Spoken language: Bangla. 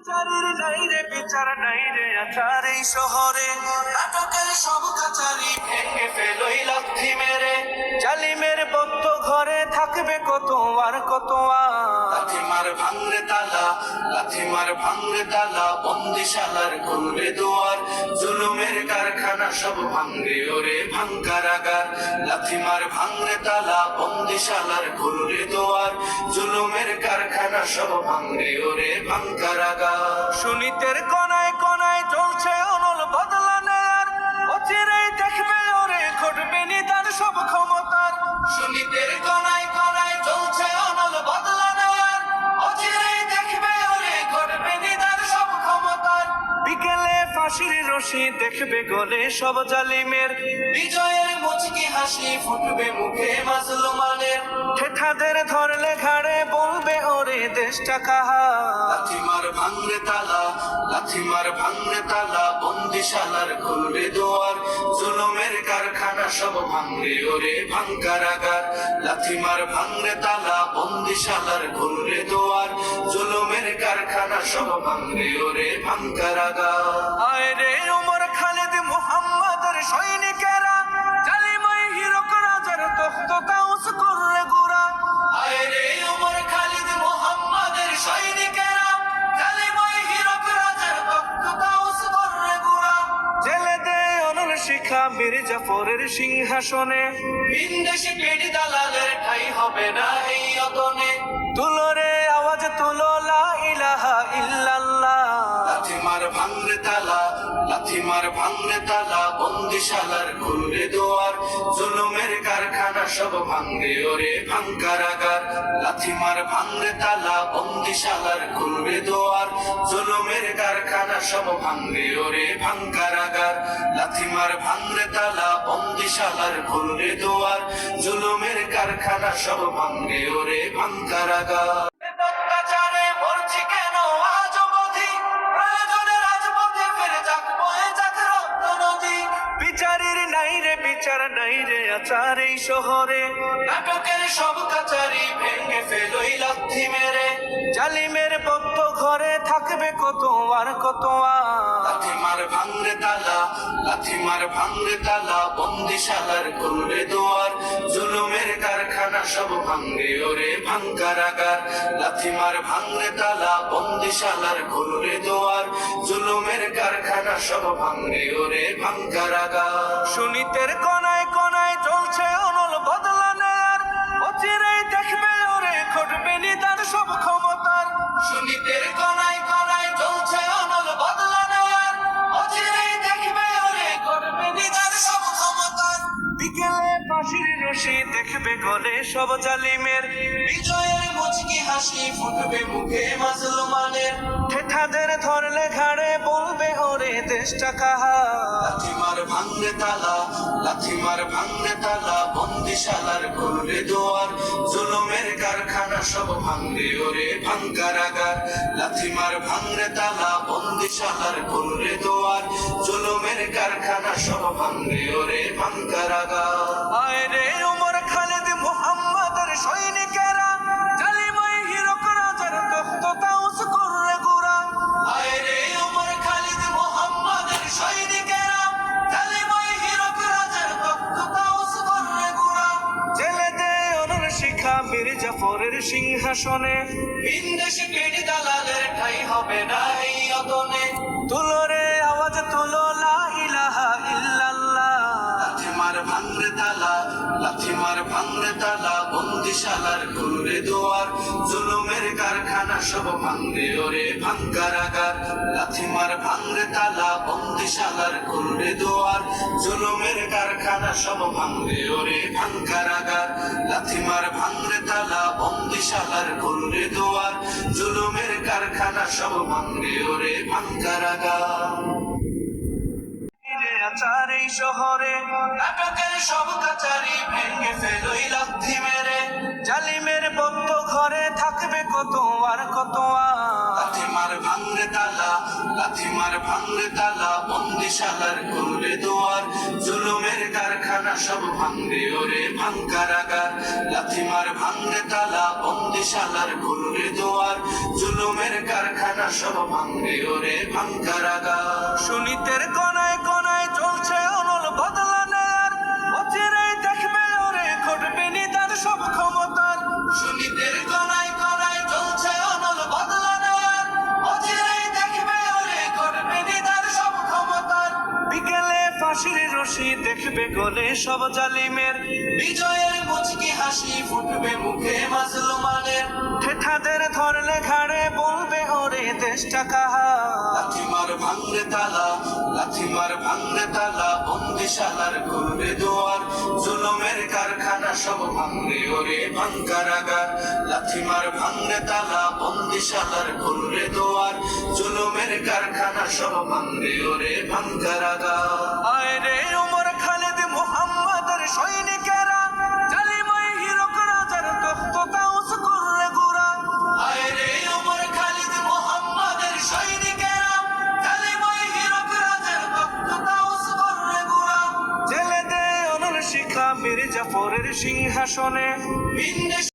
বিচারের নাই রে, বিচার নাই রে আচার এই শহরে। নাটকের সব কাচারি ভেঙে ফেলোই লাথি মেরে। লাথি মার ভাঙরে বন্দিশালার খুলবে দুয়ার। জুলুমের কারখানা সব ভাঙরে, ওরে ভাঙকারাগার লাথিমার ভাঙরে তালা বন্দিশালার খুলবে দুয়ার। জুলুমের কারখানা সব ভাঙরে, ওরে ভাঙকারাগার সুনিতের কনায় ফাঁসির দেখবে গলে সব জালিমের। বিজয়ের মুচকি হাসি ফুটবে মুখে মাজলুমানের। ঠেঠাদের ধরলে ঘাড়ে দেশটা কাহা লাথি মার ভাঙরে তালা লাথি মার ভাঙরে তালা বন্দিশালার খুলবে দুয়ার জুলুমের কারখানা সব ভাঙরে ওরে ভাঙকারাগার লাথি মার ভাঙরে তালা বন্দিশালার খুলবে দুয়ার জুলুমের কারখানা সব ভাঙরে ওরে ভাঙকারাগার আয় রে ওমর শিখা মীর জাফরের সিংহাসনে। বিন্দেশি পেড়ি দালালের ঠাই হবে না এই অতনে। লাথি মার ভাঙরে তালা, বন্দিশালার খুলবে দুয়ার, জুলুমের কারখানা সব ভাঙরে ওরে ভাঙকারাগার লাথি মার ভাঙরে তালা, বন্দিশালার খুলবে দুয়ার, জুলুমের কারখানা সব ভাঙরে ওরে ভাঙকারাগার লাথি মার ভাঙরে তালা, বন্দিশালার খুলবে দুয়ার, জুলুমের কারখানা সব ভাঙরে ওরে ভাঙকারাগার আচার এই শহরে। নাটকের সব কাচারি ভেঙে ফেলোই লাথি মেরে। জালিমের বদ্ধ ঘরে থাকবে কত আর কত লাথি মার ভাঙরে তালা লাথি মার ভাঙরে তালা বন্দিশালার খুলবে দুয়ার। জুলুমের কারখানা সব ভাঙরে ওরে ভাঙকারাগার লাথি মার ভাঙরে তালা বন্দিশালার খুলবে দুয়ার। জুলুমের কারখানা সব ভাঙরে ওরে ভাঙকারাগার সুনীতের কনায় দেখবে গলে সব জালিমের। বিজয়ের মুচকি হাসি ফুটবে মুখে মাজলুমানের। ঠেঠাদের ধরলে ঘাড়ে বলবে ওরে দেশটা কাহা লাথি মার ভাঙরে তালা লাথি মার ভাঙরে তালা বন্দিশালার খুলবে দুয়ার। জুলুমের কারখানা সব ভাঙরে ওরে ভাঙকারাগার লাথি মার ভাঙরে তালা বন্দিশালার খুলবে দোয়ার। জুলুমের কারখানা সব ভাঙরে ওরে ভাঙকারাগার আয় রে জাফরের সিংহাসনে। বিন্দেশি পেড়ি দালালের ঠাই হবে না এই অতনে। তুলরে আওয়াজ তুলো লা ইলাহা ইল্লাল্লাহ। লাথি মার ভাঙরে তালা লাথি মার ভাঙরে তালা বন্দিশালার সব ভাঙরে ওরে ভাঙকারাগার লাথি মার ভাঙরে তালা, বন্দিশালার খুলবে দুয়ার। জুলুমের কারখানা সব ভাঙরে ওরে ভাঙকারাগার লাথি মার ভাঙরে তালা, বন্দিশালার খুলবে দুয়ার। জুলুমের কারখানা সব ভাঙরে ওরে ভাঙকারাগার রে আচার এই শহরে, নাটকের সব ভাঙরে তালা, বন্দিশালার করলে দোয়ার, জুলুমের কারখানা সব ভাঙরে ওরে ভাঙকারাগার লাথিমার ভাঙরে তালা বন্দি বন্দিশালার করলে দোয়ার, জুলুমের কারখানা সব ভাঙলে ওরে ভাঙ্কারাগার সুনীতের কনায় কনায় চলছে দেখবে গলে সব জালিমের। বিজয়ের মুচকি হাসি ফুটবে মুখে মাজলুমানের। ঠেঠাদের ধরলে ঘাড়ে বলবে ওরে দেশটা কাহা লাথিমার ভাঙরে তালা লাথিমার ভাঙরে তালা বন্দিশালার খুলবে দুয়ার। জুলুমের কারখানা সব ভাঙবে ওরে ভাঙ্কারাগার লাথিমার ভাঙরে তালা বন্দিশালার খুলবে দুয়ার। জুলুমের কারখানা সব ভাঙবে ওরে ভাঙ্কারাগার আয় রে জেলে দে অনর শিখা মীর জাফরের সিংহাসনে